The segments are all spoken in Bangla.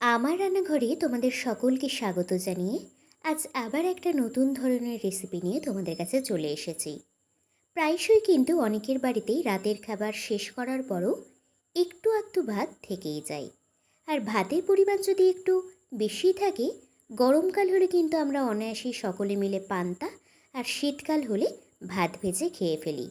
আমার রান্নাঘরে তোমাদের সকলকে স্বাগত জানিয়ে আজ আবার একটা নতুন ধরনের রেসিপি নিয়ে তোমাদের কাছে চলে এসেছি। প্রায়শই কিন্তু অনেকের বাড়িতেই রাতের খাবার শেষ করার পরও একটু আধটু ভাত থেকেই যায়। আর ভাতের পরিমাণ যদি একটু বেশি থাকে, গরমকাল হলে কিন্তু আমরা অনায়াসেই সকলে মিলে পান্তা আর শীতকাল হলে ভাত ভেজে খেয়ে ফেলি।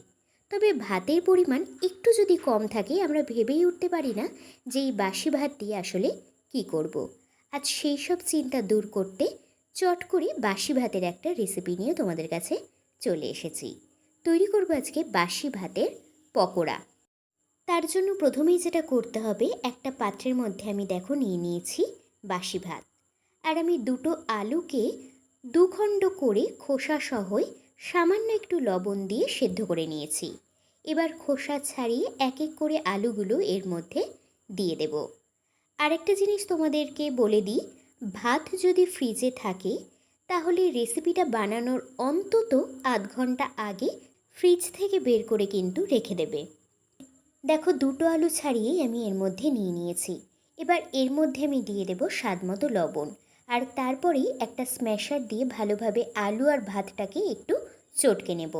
তবে ভাতের পরিমাণ একটু যদি কম থাকে, আমরা ভেবেই উঠতে পারি না যে এই বাসি ভাত দিয়ে আসলে কি করব। আজ সেই সব চিন্তা দূর করতে চট করে বাসি ভাতের একটা রেসিপি নিয়ে তোমাদের কাছে চলে এসেছি। তৈরি করব আজকে বাসি ভাতের পকোড়া। তার জন্য প্রথমেই যেটা করতে হবে, একটা পাত্রের মধ্যে আমি দেখো নিয়ে নিয়েছি বাসি ভাত। আর আমি দুটো আলুকে দুখণ্ড করে খোসা সহই সামান্য একটু লবণ দিয়ে সেদ্ধ করে নিয়েছি। এবার খোসা ছাড়িয়ে এক এক করে আলুগুলো এর মধ্যে দিয়ে দেব। আরেকটা জিনিস তোমাদেরকে বলে দিই, ভাত যদি ফ্রিজে থাকে, তাহলে রেসিপিটা বানানোর অন্তত আধ ঘণ্টা আগে ফ্রিজ থেকে বের করে কিন্তু রেখে দেবে। দেখো দুটো আলু ছাড়িয়েই আমি এর মধ্যে নিয়ে নিয়েছি। এবার এর মধ্যে আমি দিয়ে দেব স্বাদ মতো লবণ। আর তারপরেই একটা স্ম্যাশার দিয়ে ভালোভাবে আলু আর ভাতটাকে একটু চটকে নেব।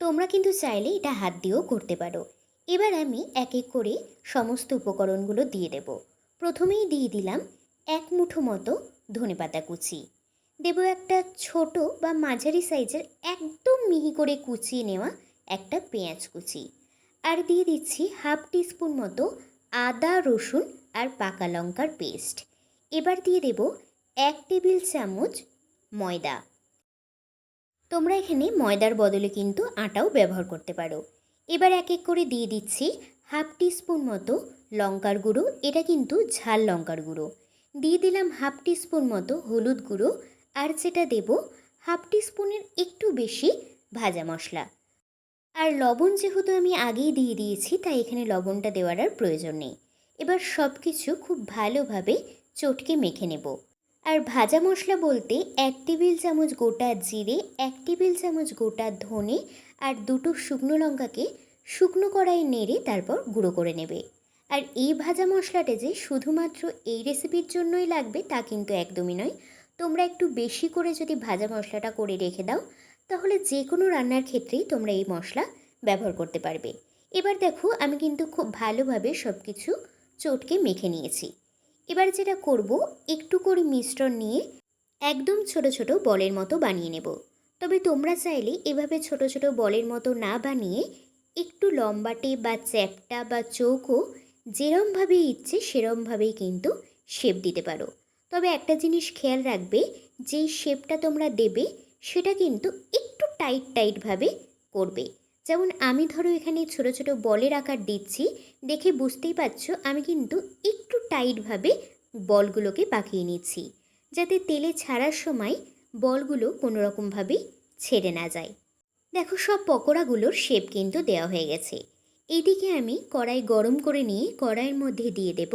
তোমরা কিন্তু চাইলে এটা হাত দিয়েও করতে পারো। এবার আমি এক এক করে সমস্ত উপকরণগুলো দিয়ে দেব। প্রথমেই দিয়ে দিলাম এক মুঠো মতো ধনেপাতা কুচি। দেব একটা ছোট বা মাঝারি সাইজের একদম মিহি করে কুচিয়ে নেওয়া একটা পেঁয়াজ কুচি। আর দিয়ে দিচ্ছি হাফ টিস্পুন মতো আদা, রসুন আর পাকা লঙ্কার পেস্ট। এবার দিয়ে দেব এক টেবিল চামচ ময়দা। তোমরা এখানে ময়দার বদলে কিন্তু আটাও ব্যবহার করতে পারো। এবার এক এক করে দিয়ে দিচ্ছি হাফ টিস্পুন মতো লঙ্কার গুঁড়ো, এটা কিন্তু ঝাল লঙ্কার গুঁড়ো। দিয়ে দিলাম হাফ টিস্পুন মতো হলুদ গুঁড়ো, আর যেটা দেব হাফ টিস্পুনের একটু বেশি ভাজা মশলা। আর লবণ যেহেতু আমি আগেই দিয়ে দিয়েছি, তাই এখানে লবণটা দেওয়ার আর প্রয়োজন নেই। এবার সব কিছু খুব ভালোভাবে চটকে মেখে নেব। আর ভাজা মশলা বলতে এক টেবিল চামচ গোটা জিরে, এক টেবিল চামচ গোটা ধনে আর দুটো শুকনো লঙ্কাকে শুকনো কড়াই নেড়ে তারপর গুঁড়ো করে নেবে। আর এই ভাজা মশলাটা যে শুধুমাত্র এই রেসিপির জন্যই লাগবে তা কিন্তু একদমই নয়। তোমরা একটু বেশি করে যদি ভাজা মশলাটা করে রেখে দাও, তাহলে যে কোনো রান্নার ক্ষেত্রেই তোমরা এই মশলা ব্যবহার করতে পারবে। এবার দেখো, আমি কিন্তু খুব ভালোভাবে সব কিছু চটকে মেখে নিয়েছি। এবার যেটা করব, একটু করে মিশ্রণ নিয়ে একদম ছোট ছোট বলের মতো বানিয়ে নেব। তবে তোমরা চাইলে এভাবে ছোট ছোট বলের মতো না বানিয়ে একটু লম্বাটে বা চ্যাপটা বা চৌকো যেরমভাবে ইচ্ছে সেরমভাবেই কিন্তু শেপ দিতে পারো। তবে একটা জিনিস খেয়াল রাখবে, যেই শেপটা তোমরা দেবে সেটা কিন্তু একটু টাইট টাইটভাবে করবে। যেমন আমি ধরো এখানে ছোট ছোট বলের আকার দিচ্ছি, দেখে বুঝতেই পারছ আমি কিন্তু একটু টাইটভাবে বলগুলোকে পাকিয়ে নিচ্ছি। যাতে তেলে ছাড়ার সময় বলগুলো কোনো রকমভাবেই ছেড়ে না যায়। দেখো, সব পকোড়াগুলোর শেপ কিন্তু দেওয়া হয়ে গেছে। এদিকে আমি কড়াই গরম করে নিয়ে কড়াইয়ের মধ্যে দিয়ে দেব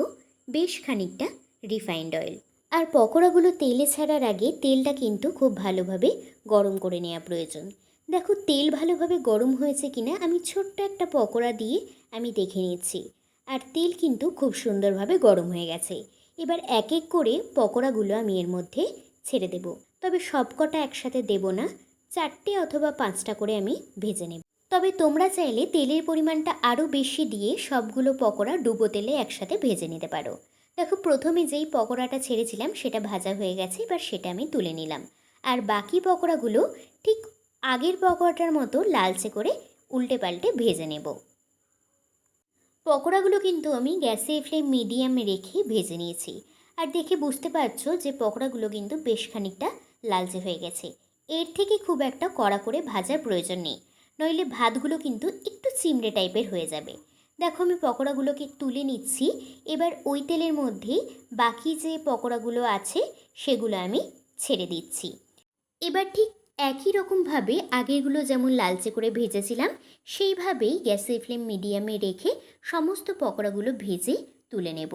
বেশ খানিকটা রিফাইন্ড অয়েল আর পকোড়াগুলো তেলে ছাড়ার আগে তেলটা কিন্তু খুব ভালোভাবে গরম করে নেওয়া প্রয়োজন। দেখো, তেল ভালোভাবে গরম হয়েছে কিনা আমি ছোট্ট একটা পকোড়া দিয়ে আমি দেখে নিচ্ছি। আর তেল কিন্তু খুব সুন্দরভাবে গরম হয়ে গেছে। এবার এক এক করে পকোড়াগুলো আমি এর মধ্যে ছেড়ে দেব। তবে সব কটা একসাথে দেব না। চারটে অথবা পাঁচটা করে আমি ভেজে নেব। তবে তোমরা চাইলে তেলের পরিমাণটা আরও বেশি দিয়ে সবগুলো পকোড়া ডুবো তেলে একসাথে ভেজে নিতে পারো। দেখো, প্রথমে যেই পকোড়াটা ছেড়েছিলাম, সেটা ভাজা হয়ে গেছে, এবার সেটা আমি তুলে নিলাম। আর বাকি পকোড়াগুলো ঠিক আগের পকোড়াটার মতো লালচে করে উল্টে পাল্টে ভেজে নেব। পকোড়াগুলো কিন্তু আমি গ্যাসে ফ্লেম মিডিয়ামে রেখে ভেজে নিয়েছি। আর দেখে বুঝতে পারছ যে পকোড়াগুলো কিন্তু বেশ খানিকটা লালচে হয়ে গেছে। এর থেকে খুব একটা কড়া করে ভাজার প্রয়োজন নেই। নইলে ভাতগুলো কিন্তু একটু চিমড়ে টাইপের হয়ে যাবে। দেখো আমি পকোড়াগুলোকে তুলে নিচ্ছি। এবার ওই তেলের মধ্যেই বাকি যে পকোড়াগুলো আছে, সেগুলো আমি ছেড়ে দিচ্ছি। এবার ঠিক একই রকমভাবে আগেরগুলো যেমন লালচে করে ভেজেছিলাম, সেইভাবেই গ্যাসের ফ্লেম মিডিয়ামে রেখে সমস্ত পকোড়াগুলো ভেজে তুলে নেব।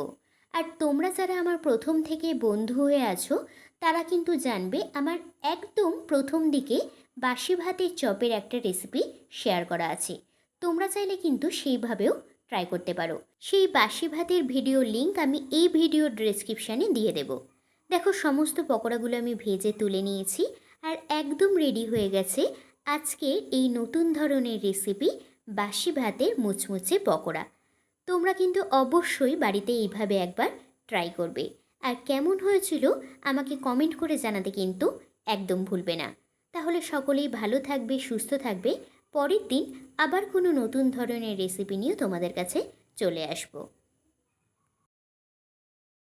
আর তোমরা যারা আমার প্রথম থেকে বন্ধু হয়ে আছো, তারা কিন্তু জানবে আমার একদম প্রথম দিকে বাসি ভাতের চপের একটা রেসিপি শেয়ার করা আছে। তোমরা চাইলে কিন্তু সেইভাবেও ট্রাই করতে পারো। সেই বাসি ভাতের ভিডিও লিংক আমি এই ভিডিও ডেসক্রিপশানে দিয়ে দেব। দেখো, সমস্ত পকোড়াগুলো আমি ভেজে তুলে নিয়েছি আর একদম রেডি হয়ে গেছে আজকে এই নতুন ধরনের রেসিপি বাসি ভাতের মুচমুচে পকোড়া। তোমরা কিন্তু অবশ্যই বাড়িতে এইভাবে একবার ট্রাই করবে। আর কেমন হয়েছিল আমাকে কমেন্ট করে জানাতে কিন্তু একদম ভুলবে না। তাহলে সকলেই ভালো থাকবে, সুস্থ থাকবে। পরের দিন আবার কোনো নতুন ধরনের রেসিপি নিয়ে তোমাদের কাছে চলে আসব।